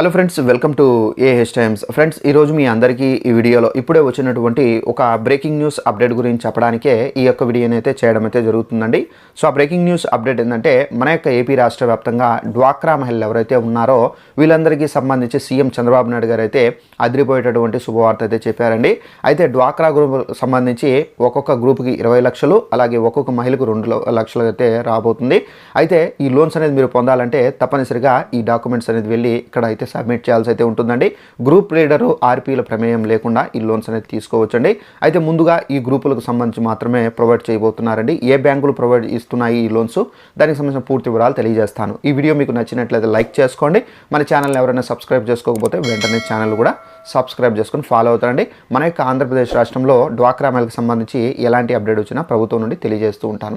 Hello friends welcome to AH Times friends ఈరోజు మీ అందరికీ ఈ వీడియోలో ఇప్పుడే వచ్చినటువంటి ఒక బ్రేకింగ్ న్యూస్ అప్డేట్ గురించి చెప్పడానికే ఈ యొక్క వీడియోని అయితే చేయడం అయితే జరుగుతుందండి. సో ఆ బ్రేకింగ్ న్యూస్ అప్డేట్ ఏంటంటే మన యొక్క ఏపీ రాష్ట్ర వ్యాప్తంగా డ్వాక్రా మహిళలు ఎవరైతే ఉన్నారో వీళ్ళందరికీ సంబంధించి సీఎం చంద్రబాబు నాయుడు గారు అయితే అదిరిపోయేటటువంటి శుభవార్త అయితే చెప్పారండి. అయితే డ్వాక్రా గ్రూప్ సంబంధించి ఒక్కొక్క గ్రూప్కి ఇరవై లక్షలు అలాగే ఒక్కొక్క మహిళకు రెండు లక్షలు అయితే రాబోతుంది. అయితే ఈ లోన్స్ అనేది మీరు పొందాలంటే తప్పనిసరిగా ఈ డాక్యుమెంట్స్ అనేది వెళ్ళి ఇక్కడ అయితే సబ్మిట్ చేయాల్సి అయితే ఉంటుందండి. గ్రూప్ లీడరు ఆర్పీల ప్రమేయం లేకుండా ఈ లోన్స్ అనేది తీసుకోవచ్చండి. అయితే ముందుగా ఈ గ్రూపులకు సంబంధించి మాత్రమే ప్రొవైడ్ చేయబోతున్నారండి. ఏ బ్యాంకులు ప్రొవైడ్ ఇస్తున్నాయి ఈ లోన్స్? దానికి సంబంధించిన పూర్తి వివరాలు తెలియజేస్తాను. ఈ వీడియో మీకు నచ్చినట్లయితే లైక్ చేసుకోండి. మన ఛానల్ ఎవరైనా సబ్స్క్రైబ్ చేసుకోకపోతే వెంటనే ఛానల్ కూడా సబ్స్క్రైబ్ చేసుకొని ఫాలో అవుతారండి. మన యొక్క ఆంధ్రప్రదేశ్ రాష్ట్రంలో డ్వాక్రా మహిళకు సంబంధించి ఎలాంటి అప్డేట్ వచ్చినా ప్రభుత్వం నుండి తెలియజేస్తూ ఉంటాను.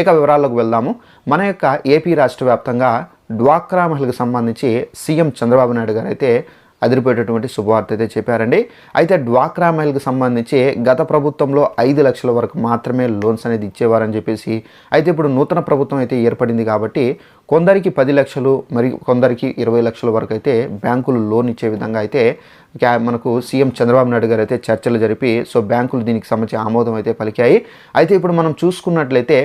ఇక వివరాల్లోకి వెళ్దాము. మన యొక్క ఏపీ రాష్ట్ర వ్యాప్తంగా డ్వాక్రా మహిళకు సంబంధించి సీఎం చంద్రబాబు నాయుడు గారు అయితే అదిరిపోయేటటువంటి శుభవార్త అయితే చెప్పారండి. అయితే డ్వాక్రా మహిళకు సంబంధించి గత ప్రభుత్వంలో ఐదు లక్షల వరకు మాత్రమే లోన్స్ అనేది ఇచ్చేవారని చెప్పేసి అయితే ఇప్పుడు నూతన ప్రభుత్వం అయితే ఏర్పడింది కాబట్టి కొందరికి పది లక్షలు మరి కొందరికి ఇరవై లక్షల వరకు అయితే బ్యాంకులు లోన్ ఇచ్చే విధంగా అయితే మనకు సీఎం చంద్రబాబు నాయుడు గారు అయితే చర్చలు జరిపి సో బ్యాంకులు దీనికి సంబంధించి ఆమోదం అయితే పలికాయి. అయితే ఇప్పుడు మనం చూసుకున్నట్లయితే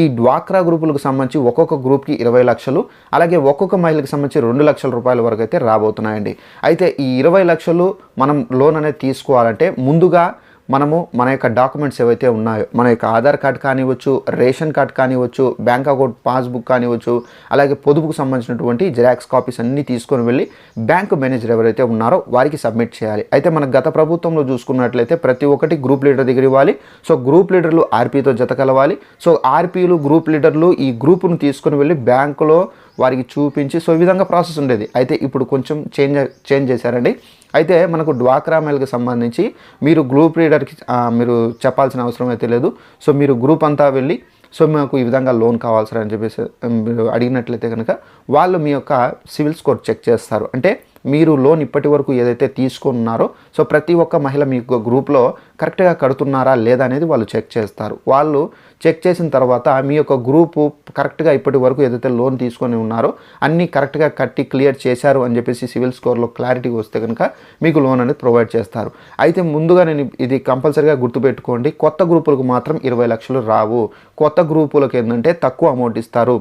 ఈ డ్వాక్రా గ్రూపులకు సంబంధించి ఒక్కొక్క గ్రూప్కి ఇరవై లక్షలు అలాగే ఒక్కొక్క మహిళకి సంబంధించి రెండు లక్షల రూపాయల వరకు అయితే రాబోతున్నాయండి. అయితే ఈ ఇరవై లక్షలు మనం లోన్ అనేది తీసుకోవాలంటే ముందుగా మనము మన యొక్క డాక్యుమెంట్స్ ఏవైతే ఉన్నాయో మన యొక్క ఆధార్ కార్డ్ కానివ్వచ్చు రేషన్ కార్డ్ కానివ్వచ్చు బ్యాంక్ అకౌంట్ పాస్బుక్ కానివ్వచ్చు అలాగే పొదుపుకు సంబంధించినటువంటి జిరాక్స్ కాపీస్ అన్నీ తీసుకొని వెళ్ళి బ్యాంకు మేనేజర్ ఎవరైతే ఉన్నారో వారికి సబ్మిట్ చేయాలి. అయితే మన గత ప్రభుత్వంలో చూసుకున్నట్లయితే ప్రతి ఒక్కటి గ్రూప్ లీడర్ దగ్గర ఇవ్వాలి. సో గ్రూప్ లీడర్లు ఆర్పీతో జత కలవాలి. సో ఆర్పీలు గ్రూప్ లీడర్లు ఈ గ్రూపును తీసుకొని వెళ్ళి బ్యాంకులో వారికి చూపించి సో ఈ విధంగా ప్రాసెస్ ఉండేది. అయితే ఇప్పుడు కొంచెం చేంజ్ చేంజ్ చేశారండి. అయితే మనకు డ్వాక్రా మెయిల్కి సంబంధించి మీరు గ్రూప్ లీడర్కి మీరు చెప్పాల్సిన అవసరం అయితే లేదు. సో మీరు గ్రూప్ అంతా వెళ్ళి సో మాకు ఈ విధంగా లోన్ కావాలి సార్ అని చెప్పేసి మీరు అడిగినట్లయితే కనుక వాళ్ళు మీ యొక్క సివిల్ స్కోర్ చెక్ చేస్తారు. అంటే మీరు లోన్ ఇప్పటి వరకు ఏదైతే తీసుకున్నారో సో ప్రతి ఒక్క మహిళ మీ గ్రూప్లో కరెక్ట్గా కడుతున్నారా లేదా అనేది వాళ్ళు చెక్ చేస్తారు. వాళ్ళు చెక్ చేసిన తర్వాత మీ యొక్క గ్రూపు కరెక్ట్గా ఇప్పటి వరకు ఏదైతే లోన్ తీసుకొని ఉన్నారో అన్నీ కరెక్ట్గా కట్టి క్లియర్ చేశారు అని చెప్పేసి సివిల్ స్కోర్లో క్లారిటీ వస్తే కనుక మీకు లోన్ అనేది ప్రొవైడ్ చేస్తారు. అయితే ముందుగా నేను ఇది కంపల్సరీగా గుర్తుపెట్టుకోండి. కొత్త గ్రూపులకు మాత్రం ఇరవై లక్షలు రావు. కొత్త గ్రూపులకు ఏంటంటే తక్కువ అమౌంట్ ఇస్తారు.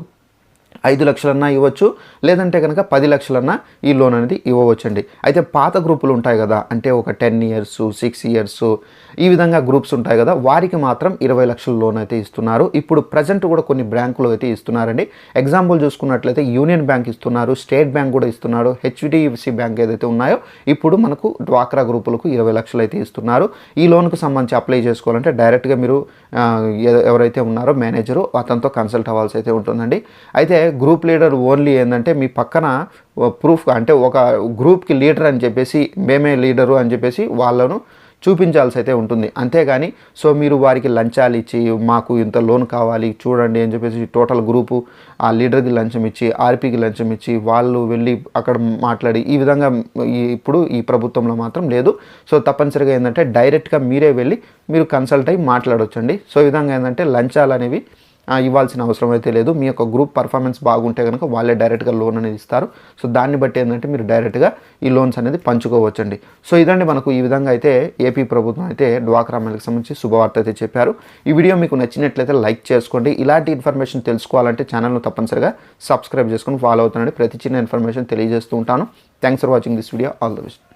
ఐదు లక్షలన్నా ఇవ్వచ్చు లేదంటే కనుక పది లక్షలన్నా ఈ లోన్ అనేది ఇవ్వవచ్చండి. అయితే పాత గ్రూపులు ఉంటాయి కదా అంటే ఒక టెన్ ఇయర్స్ సిక్స్ ఇయర్స్ ఈ విధంగా గ్రూప్స్ ఉంటాయి కదా వారికి మాత్రం ఇరవై లక్షల లోన్ అయితే ఇస్తున్నారు. ఇప్పుడు ప్రజెంట్ కూడా కొన్ని బ్యాంకులు అయితే ఇస్తున్నారండి. ఎగ్జాంపుల్ చూసుకున్నట్లయితే యూనియన్ బ్యాంక్ ఇస్తున్నారు స్టేట్ బ్యాంక్ కూడా ఇస్తున్నారు హెచ్డిఎఫ్సి బ్యాంక్ ఏదైతే ఉన్నాయో ఇప్పుడు మనకు డ్వాక్రా గ్రూపులకు ఇరవై లక్షలు అయితే ఇస్తున్నారు. ఈ లోన్కు సంబంధించి అప్లై చేసుకోవాలంటే డైరెక్ట్గా మీరు ఎవరైతే ఉన్నారో మేనేజరు అతనితో కన్సల్ట్ అవ్వాల్సి అయితే ఉంటుందండి. అయితే గ్రూప్ లీడర్ ఓన్లీ ఏంటంటే మీ పక్కన ప్రూఫ్ అంటే ఒక గ్రూప్కి లీడర్ అని చెప్పేసి మేమే లీడరు అని చెప్పేసి వాళ్ళను చూపించాల్సి అయితే ఉంటుంది. అంతేగాని సో మీరు వారికి లంచాలు ఇచ్చి మాకు ఇంత లోన్ కావాలి చూడండి అని చెప్పేసి టోటల్ గ్రూపు ఆ లీడర్కి లంచం ఇచ్చి ఆర్పీకి లంచం ఇచ్చి వాళ్ళు వెళ్ళి అక్కడ మాట్లాడి ఈ విధంగా ఇప్పుడు ఈ ప్రభుత్వంలో మాత్రం లేదు. సో తప్పనిసరిగా ఏంటంటే డైరెక్ట్గా మీరే వెళ్ళి మీరు కన్సల్ట్ అయ్యి మాట్లాడొచ్చండి. సో ఈ విధంగా ఏంటంటే లంచాలు అనేవి ఇవ్వాల్సిన అవసరం అయితే లేదు. మీ యొక్క గ్రూప్ పర్ఫార్మెన్స్ బాగుంటే కనుక వాళ్ళే డైరెక్ట్గా లోన్ అనేది ఇస్తారు. సో దాన్ని బట్టి ఏంటంటే మీరు డైరెక్ట్గా ఈ లోన్స్ అనేది పంచుకోవచ్చండి. సో ఇదండి మనకు ఈ విధంగా అయితే ఏపీ ప్రభుత్వం అయితే డ్వాక్రా మహిళలకు సంబంధించి శుభవార్త అయితే చెప్పారు. ఈ వీడియో మీకు నచ్చినట్లయితే లైక్ చేసుకోండి. ఇలాంటి ఇన్ఫర్మేషన్ తెలుసుకోవాలంటే ఛానల్ను తప్పనిసరిగా సబ్స్క్రైబ్ చేసుకొని ఫాలో అవుతానండి ప్రతి చిన్న ఇన్ఫర్మేషన్ తెలియజేస్తూ ఉంటాను. Thanks for watching this video all the best